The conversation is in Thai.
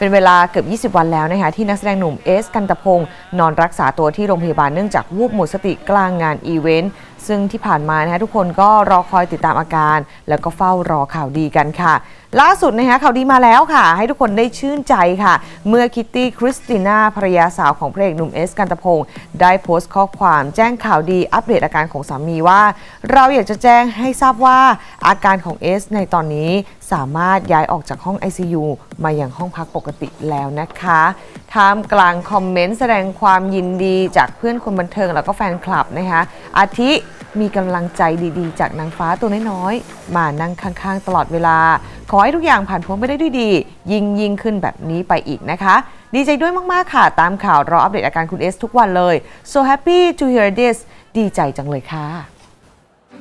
เป็นเวลาเกือบ 20 วันแล้วนะคะที่นักแสดงหนุ่มเอสกันตพงศ์นอนรักษาตัวที่โรงพยาบาลเนื่องจากวูบหมดสติกลางงานอีเวนต์ ซึ่งที่ผ่านมานะคะทุกคนก็รอคอยติดตามอาการ แล้วก็เฝ้ารอข่าวดีกันค่ะ ล่าสุดนะคะข่าวดีมาแล้วค่ะ ให้ทุกคนได้ชื่นใจค่ะ เมื่อคิตตี้คริสติน่าภรรยาสาวของพระเอกหนุ่มเอสกันตพงศ์ได้โพสต์ข้อความแจ้งข่าวดีอัปเดตอาการของสามีว่า เราอยากจะแจ้งให้ทราบว่าอาการของเอสในตอนนี้สามารถย้ายออกจากห้อง ICU มาอย่างห้องพักปกติแล้วนะคะท่ามกลางคอมเมนต์แสดงความยินดีจากเพื่อนคนบันเทิงแล้วก็แฟนคลับนะคะอาทิมีกำลังใจดีๆ จากนางฟ้าตัวน้อยๆ มานั่งข้างๆ ตลอดเวลา ขอให้ทุกอย่างผ่านพ้นไปได้ด้วยดี ยิ่งยิ่งขึ้นแบบนี้ไปอีกนะคะ ดีใจด้วยมากๆค่ะ ตามข่าวรออัปเดตอาการคุณเอสทุกวันเลย so happy to hear this ดีใจจังเลยค่ะ